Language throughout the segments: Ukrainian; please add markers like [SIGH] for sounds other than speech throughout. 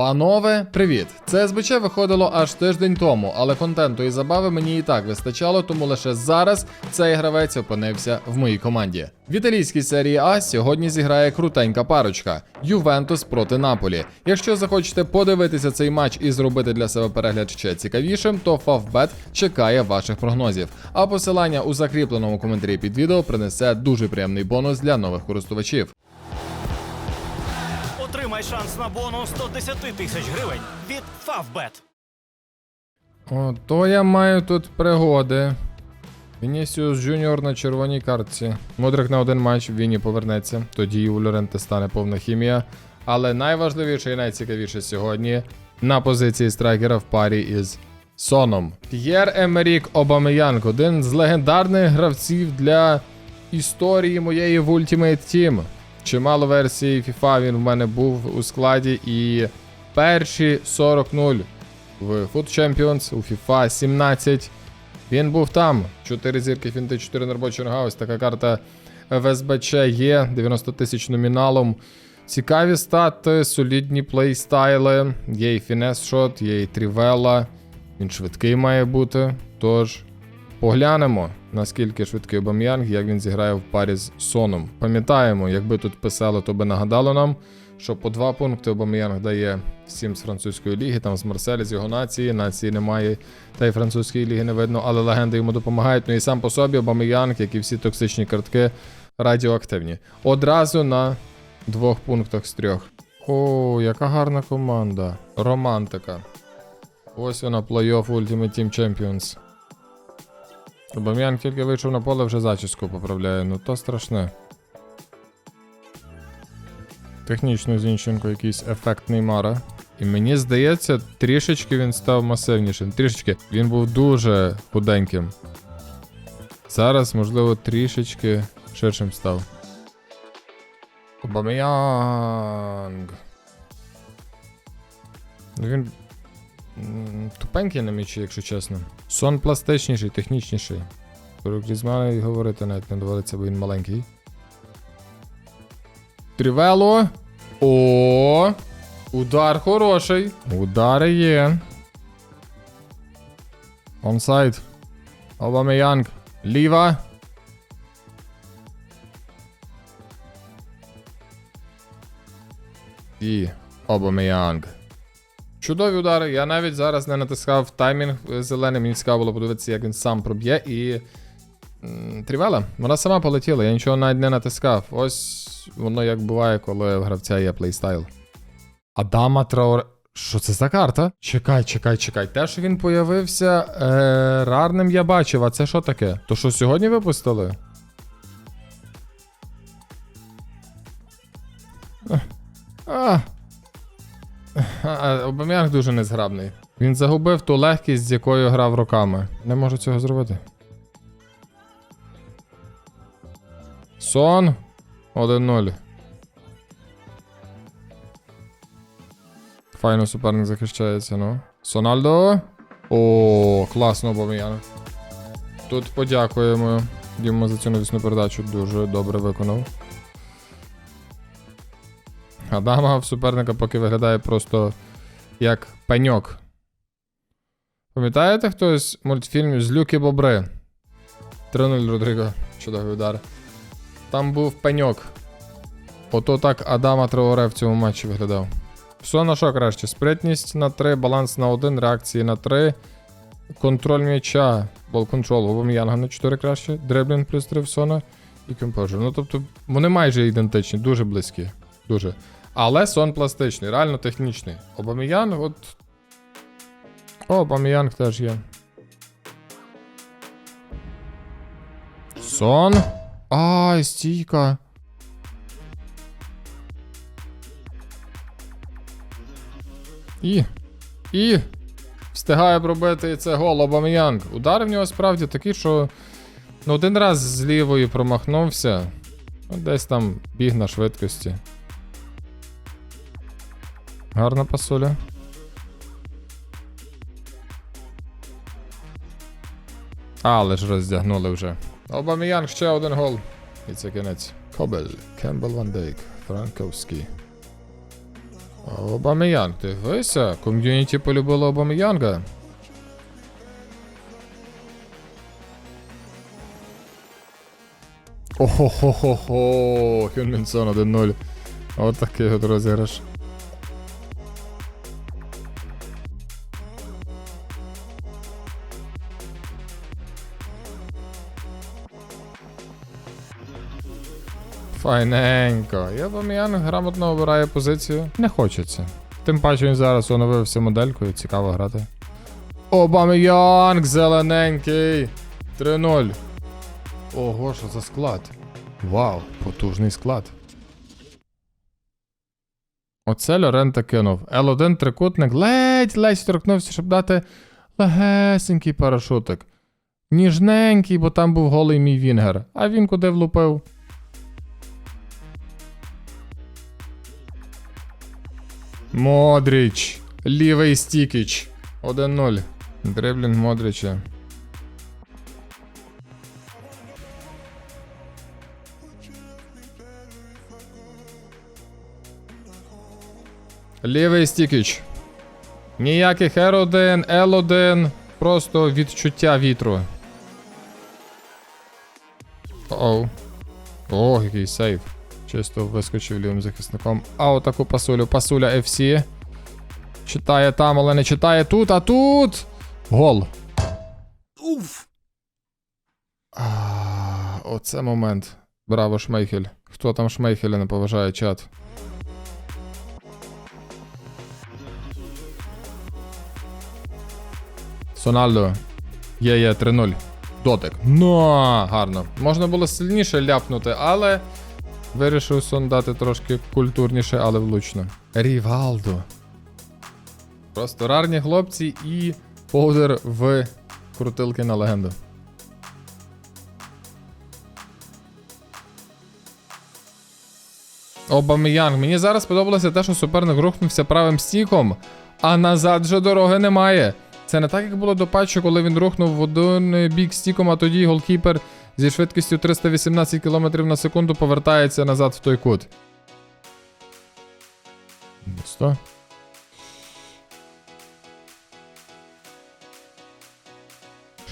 Панове, привіт! Це СБЧ виходило аж тиждень тому, але контенту і забави мені і так вистачало, тому лише зараз цей гравець опинився в моїй команді. В італійській серії А сьогодні зіграє крутенька парочка Ювентус проти Наполі. Якщо захочете подивитися цей матч і зробити для себе перегляд ще цікавішим, то Фавбет чекає ваших прогнозів. А посилання у закріпленому коментарі під відео принесе дуже приємний бонус для нових користувачів. Отримай шанс на бонус 110 тисяч гривень від Favbet. О, то я маю тут пригоди. Вінісіус Джуніор на червоній картці. Мудрик на один матч Віні повернеться. Тоді у Лоренте стане повна хімія. Але найважливіше і найцікавіше сьогодні на позиції страйкера в парі із Соном. П'єр Емерік Обамеянг, один з легендарних гравців для історії моєї в Ultimate Team. Чимало версій FIFA він в мене був у складі і перші 40-0 в Foot Champions, у FIFA 17. Він був там. 4 зірки фінти, 4 на робочу нога. Така карта в СБЧ є. 90 тисяч номіналом. Цікаві стати, солідні плейстайли. Є і фінес шот, є і трівела. Він швидкий має бути. Тож поглянемо, наскільки швидкий Обам'янг, як він зіграє в парі з Соном. Пам'ятаємо, якби тут писали, то би нагадало нам, що по два пункти Обам'янг дає всім з французької ліги, там з Марселя, з його нації. Нації немає, та й французької ліги не видно, але легенди йому допомагають. Ну і сам по собі Обам'янг, як і всі токсичні картки, радіоактивні. Одразу на двох пунктах з трьох. О, яка гарна команда. Романтика. Ось вона плей-офф Ultimate Team Champions. Обам'янг тільки вийшов на поле, вже зачіску поправляє. Ну то страшне. Технічно Зінченко якийсь ефект Неймара. І мені здається, трішечки він став масивнішим. Трішечки. Він був дуже худеньким. Зараз, можливо, трішечки ширшим став. Обам'янг. Ну він тупенький на м'ячі, якщо чесно. Сон пластичніший, технічніший. Про Грізмана й говорити навіть не доводиться, бо він маленький. Трівело. О! Удар хороший. Удари є. Онсайд. Обамеянг. Ліва. І Обамеянг. Чудові удари. Я навіть зараз не натискав таймінг зелений. Мені цікаво було подивитися, як він сам проб'є. І. Трівела. Вона сама полетіла, я нічого навіть не натискав. Ось воно як буває, коли в гравця є плейстайл. Адама Траоре. Що це за карта? Чекай, чекай, чекай. Те, що він появився е, рарним, я бачив, а це що таке? То що сьогодні випустили? А, Обам'янг дуже незграбний. Він загубив ту легкість, з якою грав роками. Не можу цього зробити. Сон. 1-0. Файно суперник захищається, ну. Сональдо. О, класно, Обам'янг. Тут подякуємо йому за цю навісну передачу. Дуже добре виконав. Адама в суперника поки виглядає просто як пеньок. Пам'ятаєте хтось мультфільм з Люки Бобри? 3-0 Родріго. Чудовий удар. Там був пеньок. Ото так Адама Траоре в цьому матчі виглядав. Все на що краще? Спритність на 3, баланс на 1, реакції на 3, контроль м'яча, бол контрол Янга на 4 краще, дриблінг плюс 3 в Сона і компожер. Ну тобто вони майже ідентичні, дуже близькі. Дуже. Але сон пластичний, реально технічний. Обаміянг, от. О, Обаміянг теж є. Сон. Ай, стійка. І. І. Встигає пробити це гол Обам'янг. Удар в нього справді такий, що. Ну, один раз з лівої промахнувся. Ну, десь там біг на швидкості. Гарна пасуля. Але ж роздягнули вже. Обаміянг ще один гол. І це кінець. Кобель, Кембл Ван Дейк, Франковський. Обамеянг, дивися, ком'юніті полюбило Обамеянга. Охо-хо-хо-хо, Хюнмінсон 1-0. От такий от розіграш. Файненько. Я Баміян грамотно обирає позицію. Не хочеться. Тим паче він зараз оновився моделькою, цікаво грати. Обам'янг зелененький. 3-0. Ого, що за склад. Вау, потужний склад. Оце Лорента кинув. L1 трикутник ледь ледь торкнувся, щоб дати легесенький парашутик. Ніжненький, бо там був голий мій Вінгер. А він куди влупив? Модріч. Лівий стікіч. 1-0. Дриблінг Модріча. Лівий стікіч. Ніяких R1, L1. Просто відчуття вітру. Оу. О, який сейф. Чисто вискочив лівим захисником. А отаку пасулю. Пасуля FC. Читає там, але не читає тут, а тут. Гол. Уф! А, оце момент. Браво, Шмейхель. Хто там Шмейхеля не поважає чат? Сональдо. Є, є, 3-0. Дотик. Ну, гарно. Можна було сильніше ляпнути, але вирішив сон дати трошки культурніше, але влучно. Рівалдо. Просто рарні хлопці і повдер в крутилки на легенду. Обаміянг. Мені зараз сподобалося те, що суперник рухнувся правим стіком, а назад вже дороги немає. Це не так, як було до патчу, коли він рухнув в один бік стіком, а тоді голкіпер зі швидкістю 318 км на секунду повертається назад в той кут. 100.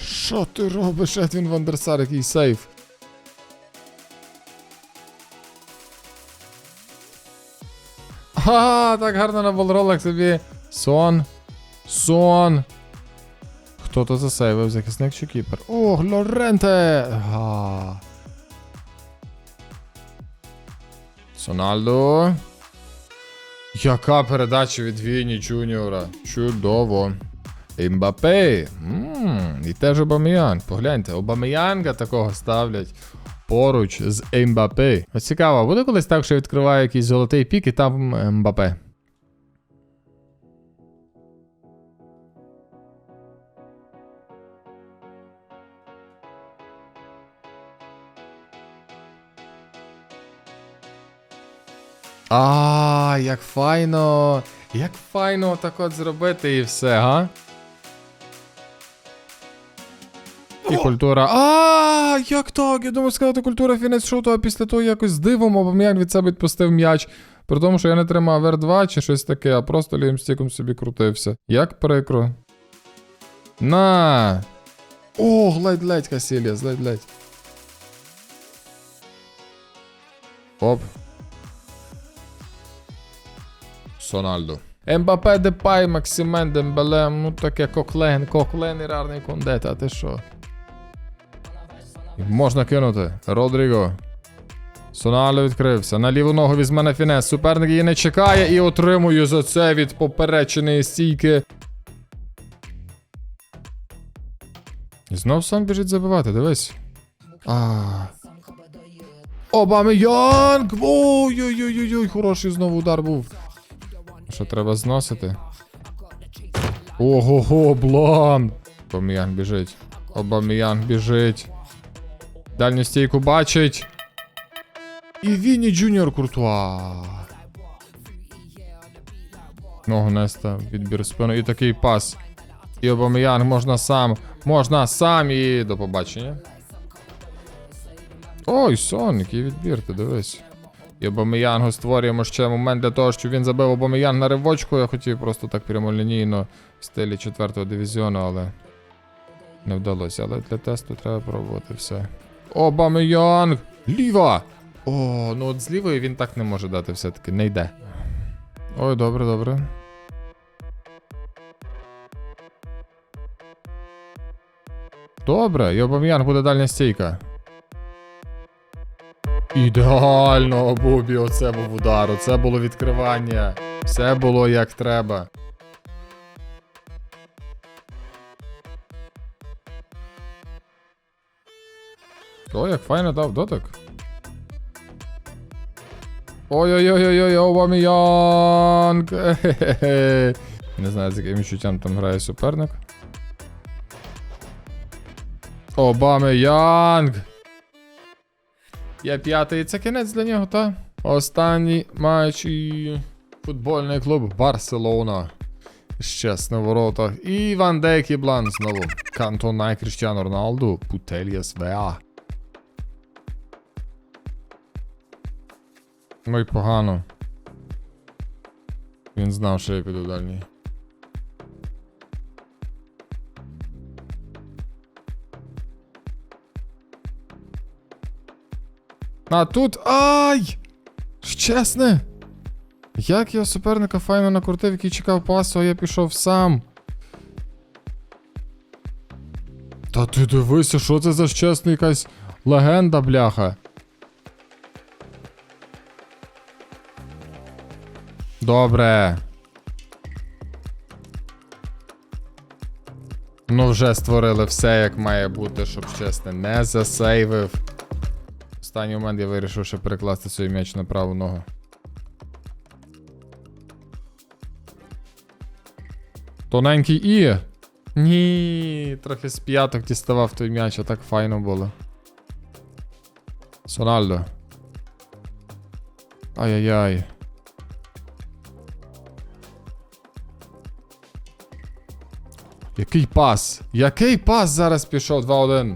Що ти робиш, Едвін Вандерсар, який сейф? Ха, так гарно на болролах собі. Сон. Сон. Хто то засейвив, захисник чи кіпер? Ох, Лоренте! Га. Сональдо. Яка передача від Віні Джуніора. Чудово. Імбапе. І теж Обаміянг. Погляньте, Обаміянга такого ставлять поруч з Ембапе. Ось цікаво, буде колись так, що відкриває якийсь золотий пік і там Мбапе. А, як файно! Як файно так от зробити і все, га? І культура. А, як так? Я думав сказати, культура фінець шоту, а після того якось дивом Обам'ян від себе відпустив м'яч. При тому, що я не тримав R2 чи щось таке, а просто лівим стіком собі крутився. Як прикро. На. О, ледь-ледь, Касіліас, ледь-ледь. Оп. Сональдо. Ембапе Депай, Максимен Дембеле, ну таке коклен, коклен і рарний кондет, а ти що? Можна кинути. Родріго. Сонально відкрився. На ліву ногу візьме на фінес. Суперник її не чекає і отримує за це від попереченої стійки. І знов сам біжить забивати, дивись. А. Обамеянг! Ой-ой-ой-ой, хороший знову удар був. Що треба зносити? Ого-го, блан! Обамеянг біжить. Обамеянг біжить. Дальню стійку бачить. І Вінні Джуніор Куртуа. Ногу Неста, відбір спину і такий пас. І Обамеянг можна сам. Можна сам і до побачення. Ой, Сон, який відбір, ти дивись. І Обамеянгу створюємо ще момент для того, щоб він забив Обамеянг на ривочку. Я хотів просто так прямолінійно в стилі 4 дивізіону, але не вдалося. Але для тесту треба пробувати все. Обамеянг! Ліва! О, ну от з лівої він так не може дати все-таки, не йде. Ой, добре, добре. Добре, і Обам'янг буде дальня стійка. Ідеально, Бубі, оце був удар, оце було відкривання. Все було як треба. О, як файно дав дотик. Ой-ой-ой-ой-ой! Хе-хе-хе. [LAUGHS] Не знаю, з яким відчуттям там грає суперник. Обамеянг! Є п'ятий, це кінець для нього, та? Останній матч і футбольний клуб Барселона. Щас на воротах. І Ван Дейк і Блан знову. Кантона і Кріштіану Роналду. Путелья СВА. Ну й погано. Він знав, що я піду дальній. А тут. Ай! Чесне! Як я суперника файно накрутив, який чекав пасу, а я пішов сам. Та ти дивися, що це за щасна якась легенда, бляха. Добре. Ну, вже створили все, як має бути, щоб чесно, не засейвив. Останній момент я вирішив ще перекласти свій м'яч на праву ногу. Тоненький і. Ні, трохи з п'яток діставав той м'яч, а так файно було. Сональдо. Ай-яй-яй. Який пас? Який пас зараз пішов 2-1?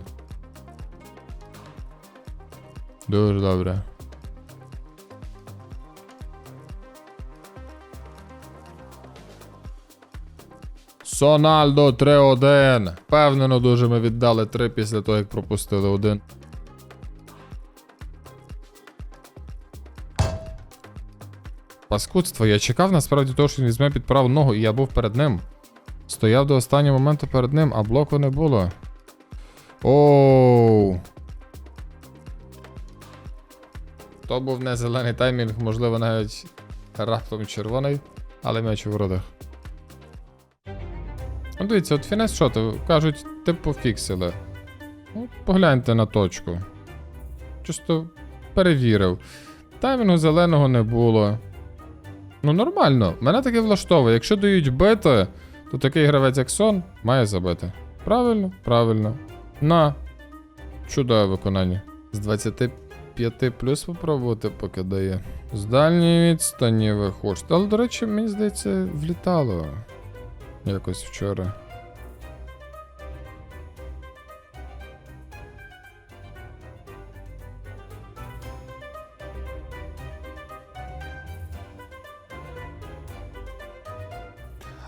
Дуже добре. Сональдо 3-1. Впевнено, дуже ми віддали 3 після того, як пропустили один. Паскудство, я чекав насправді того, що він візьме під праву ногу, і я був перед ним. Стояв до останнього моменту перед ним, а блоку не було. Оу. То був не зелений таймінг, можливо, навіть раптом червоний, але м'яч у воротах. Ну, дивіться, от фінес шоту, кажуть, типу фіксили. Ну, погляньте на точку. Чисто перевірив. Таймінгу зеленого не було. Ну, нормально, мене таке влаштовує. Якщо дають бити, то такий гравець, як сон, має забити. Правильно, правильно. На. Чудове виконання. З 25 плюс попробувати поки дає. З дальньої відстані ви. Але, до речі, мені здається, влітало. Якось вчора.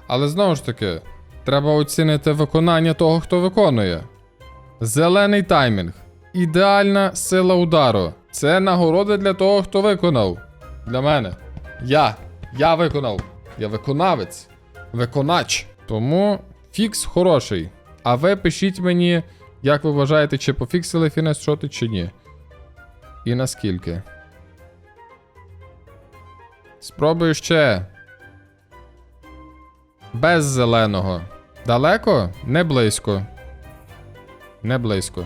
Але знову ж таки, треба оцінити виконання того, хто виконує. Зелений таймінг. Ідеальна сила удару. Це нагорода для того, хто виконав. Для мене. Я. Я виконав. Я виконавець. Виконач. Тому фікс хороший. А ви пишіть мені, як ви вважаєте, чи пофіксили фінес шоти, чи ні. І наскільки. Спробую ще. Без зеленого. Далеко? Не близько. Не близько.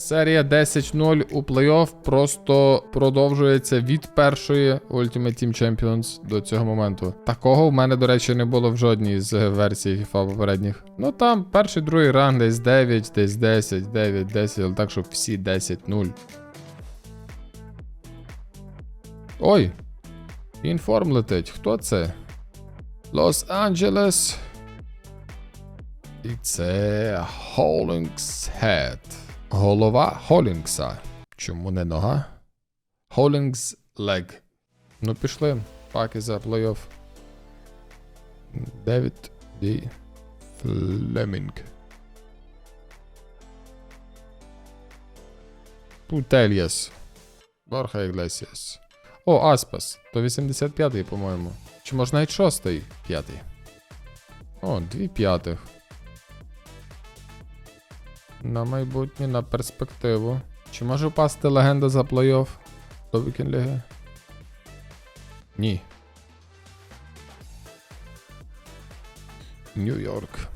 Серія 10-0 у плей-офф просто продовжується від першої Ultimate Team Champions до цього моменту. Такого в мене, до речі, не було в жодній з версій FIFA попередніх. Ну там перший, другий ранг десь 9, десь 10, 9, 10, але так, щоб всі 10-0. Ой! Інформ летить. Хто це? Лос-Анджелес. І це Холлінгс Head. Голова Холінгса. Чому не нога? Hollings Leg. Ну, пішли. Паки за плей-офф. Девід Ді Флемінг. Путельєс. Борха Іглесіас. О, Аспас. То 85-й, по-моєму. Чи може навіть 6-й? П'ятий. О, дві п'ятих. На майбутнє, на перспективу. Чи може впасти легенда за плей-офф до Вікінг-ліги? Ні. Нью-Йорк.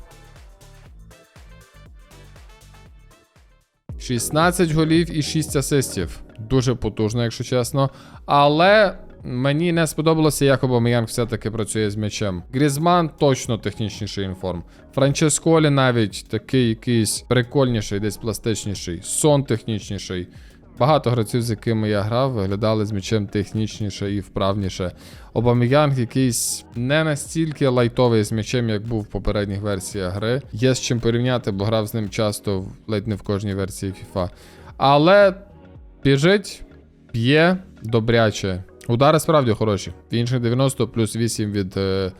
16 голів і 6 асистів. Дуже потужно, якщо чесно. Але мені не сподобалося, як Обамеянг все-таки працює з м'ячем. Грізман точно технічніший інформ. Франческолі навіть такий якийсь прикольніший, десь пластичніший. Сон технічніший. Багато гравців, з якими я грав, виглядали з м'ячем технічніше і вправніше. Обамеянг якийсь не настільки лайтовий з м'ячем, як був в попередніх версіях гри. Є з чим порівняти, бо грав з ним часто, ледь не в кожній версії FIFA. Але біжить, п'є добряче. Удари справді хороші. Інших 90 плюс 8 від е,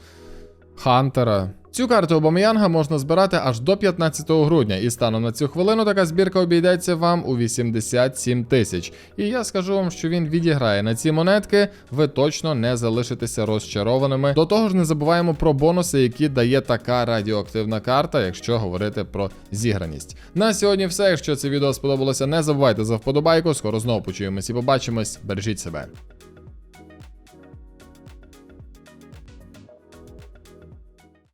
Хантера. Цю карту Обамеянга можна збирати аж до 15 грудня, і станом на цю хвилину така збірка обійдеться вам у 87 тисяч. І я скажу вам, що він відіграє на ці монетки, ви точно не залишитеся розчарованими. До того ж, не забуваємо про бонуси, які дає така радіоактивна карта, якщо говорити про зіграність. На сьогодні все. Якщо це відео сподобалося, не забувайте за вподобайку. Скоро знову почуємось і побачимось. Бережіть себе.